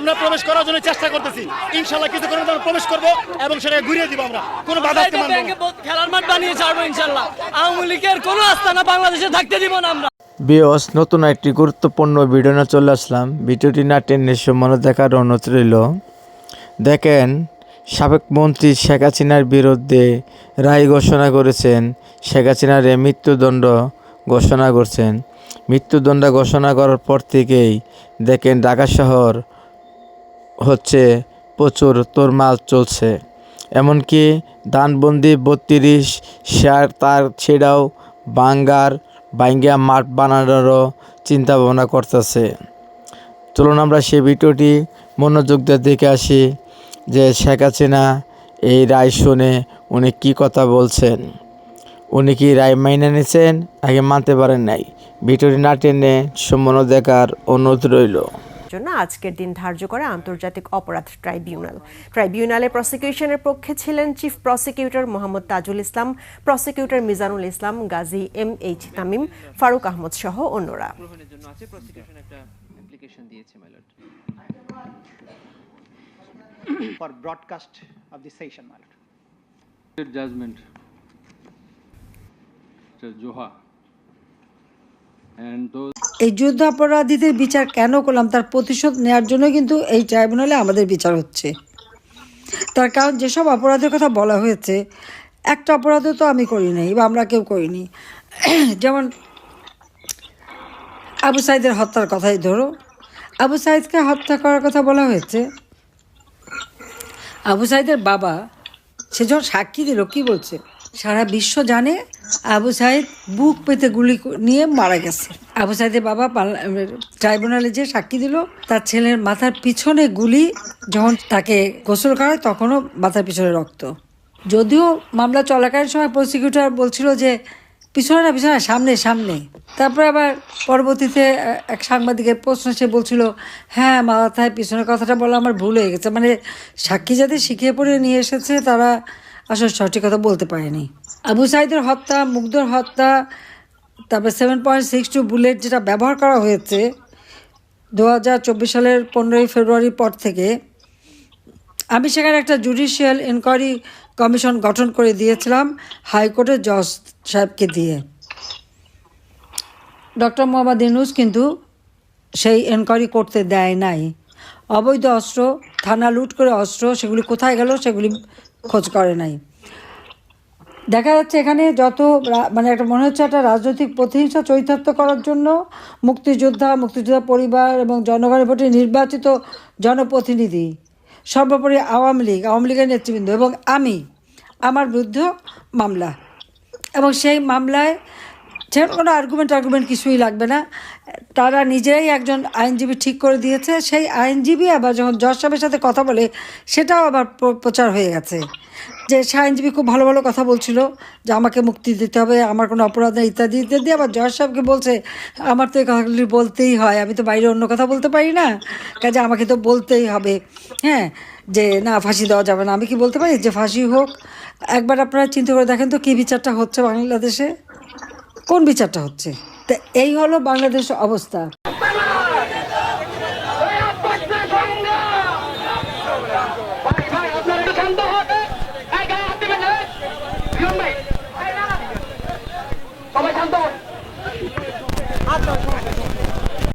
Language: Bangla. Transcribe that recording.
আমরা প্রবেশ করার জন্য চেষ্টা করতেছি। ইনশাল্লাহ কিছু করে আমরা প্রবেশ করব এবং সেটাকে ঘুরিয়ে দিব আমরা। কোনো বাধা আসতে মানবো না। খেলার মাঠ বানিয়ে ছাড়বো ইনশাল্লাহ। আওয়ামী লীগের কোনো আস্থানা বাংলাদেশে থাকতে দিব না আমরা। বিয়স নতুন একটি গুরুত্বপূর্ণ ভিডিও নিয়ে চলে আসলাম। ভিডিওটি না টেনে সম্মান দেখার অনুরোধ রইল। দেখেন সাবেক মন্ত্রী শেখ হাসিনার বিরুদ্ধে রায় ঘোষণা করেছেন। শেখ হাসিনার এ মৃত্যুদণ্ড ঘোষণা করছেন। মৃত্যুদণ্ড ঘোষণা করার পর থেকেই দেখেন ঢাকা শহর হচ্ছে প্রচুর তোরমাল চলছে। এমনকি দানবন্দি বত্রিশ শেয়ার তার ছেড়াও বাঙ্গার বাঙ্গিয়া মাঠ বানানোরও চিন্তা ভাবনা করতেছে। চলুন আমরা সেই ভিডিওটি মনোযোগ দিয়ে দেখে আসি যে শেখ হাসিনা এই রায় শুনে উনি কি কথা বলছেন। উনি কি রায় মাইনে নিয়েছেন আগে মানতে পারেন নাই? ভিডিওটি না টেনে সম্পূর্ণ দেখার অনুরোধ রইল। জন্য আজকের দিন ধার্য করে আন্তর্জাতিক অপরাধ ট্রাইব্যুনাল ট্রাইব্যুনালে প্রসিকিউশনের পক্ষে ছিলেন chief prosecutor Mohammad Tajul Islam prosecutor Mizanul Islam Gazi M H Tamim Faruk Ahmad সহ অন্যরা গ্রহণের জন্য আছে প্রসিকিউশন একটা অ্যাপ্লিকেশন দিয়েছে মাইলট for broadcast of the session, my lord. judgment, Mr. Joha. And those এই যুদ্ধাপরাধীদের বিচার কেন করলাম, তার প্রতিশোধ নেওয়ার জন্য কিন্তু এই ট্রাইব্যুনালে আমাদের বিচার হচ্ছে। তার কারণ যেসব অপরাধের কথা বলা হয়েছে, একটা অপরাধও তো আমি করি নাই বা আমরা কেউ করিনি। যেমন আবু সাইদের হত্যার কথাই ধরো। আবু সাইদকে হত্যা করার কথা বলা হয়েছে। আবু সাইদের বাবা সে যখন সাক্ষী দিল, কি বলছে? সারা বিশ্ব জানে আবু সাহেব বুক পেতে গুলি নিয়ে মারা গেছে। আবু সাহেদের বাবা ট্রাইব্যুনালে যে সাক্ষী দিল, তার ছেলের মাথার পিছনে গুলি যখন তাকে গোসল করায়, তখনও মাথার পিছনে রক্ত। যদিও মামলা চলাকালীন সময় প্রসিকিউটর বলছিল যে পিছনে না, পিছনে সামনে সামনে। তারপরে আবার পরবর্তীতে এক সাংবাদিকের প্রশ্ন, সে বলছিল হ্যাঁ মাথায় পিছনের কথাটা বলা আমার ভুল হয়ে গেছে। মানে সাক্ষী যাদের শিখিয়ে পড়ে নিয়ে এসেছে, তারা আসলে সঠিক কথা বলতে পারেনি। আবু সাইদের হত্যা মুগ্ধর হত্যা, তারপরে seven point six two bullet যেটা ব্যবহার করা হয়েছে, দু হাজার চব্বিশ সালের পনেরোই ফেব্রুয়ারির পর থেকে, আমি সেখানে একটা জুডিশিয়াল ইনকোয়ারি কমিশন গঠন করে দিয়েছিলাম হাইকোর্টের জজ সাহেবকে দিয়ে। ডক্টর মোহাম্মদ ইনুস কিন্তু সেই এনকোয়ারি করতে দেয় নাই। অবৈধ অস্ত্র, থানা লুট করে অস্ত্র, সেগুলি কোথায় গেল সেগুলি খোঁজ করে নাই। দেখা যাচ্ছে এখানে যত মানে একটা মনে হচ্ছে একটা রাজনৈতিক প্রতিহিংসা চরিতার্থ করার জন্য মুক্তিযোদ্ধা মুক্তিযোদ্ধা পরিবার এবং জনগণের ভোটে নির্বাচিত জনপ্রতিনিধি সর্বোপরি আওয়ামী লীগ আওয়ামী লীগের নেতৃবৃন্দ এবং আমি আমার বিরুদ্ধে মামলা। এবং সেই মামলায় সেরকম কোনো আর্গুমেন্ট আর্গুমেন্ট কিছুই লাগবে না। তারা নিজেরাই একজন আইনজীবী ঠিক করে দিয়েছে। সেই আইনজীবী আবার যখন জজ সাহেবের সাথে কথা বলে, সেটাও আবার প্র- প্রচার হয়ে গেছে। যে সে আইনজীবী খুব ভালো ভালো কথা বলছিল, যে আমাকে মুক্তি দিতে হবে, আমার কোনো অপরাধ নেই, ইত্যাদি ইত্যাদি। আবার জজ সাহেবকে বলছে, আমার তো এই কথাগুলি বলতেই হয়, আমি তো বাইরে অন্য কথা বলতে পারি না। কাজে আমাকে তো বলতেই হবে। হ্যাঁ যে না, ফাঁসি দেওয়া যাবে না। আমি কি বলতে পারি? যে ফাঁসি হোক। একবার আপনারা চিন্তা করে দেখেন তো কী বিচারটা হচ্ছে বাংলাদেশে। কোন বিচারটা হচ্ছে? তা এই হলো বাংলাদেশের অবস্থা।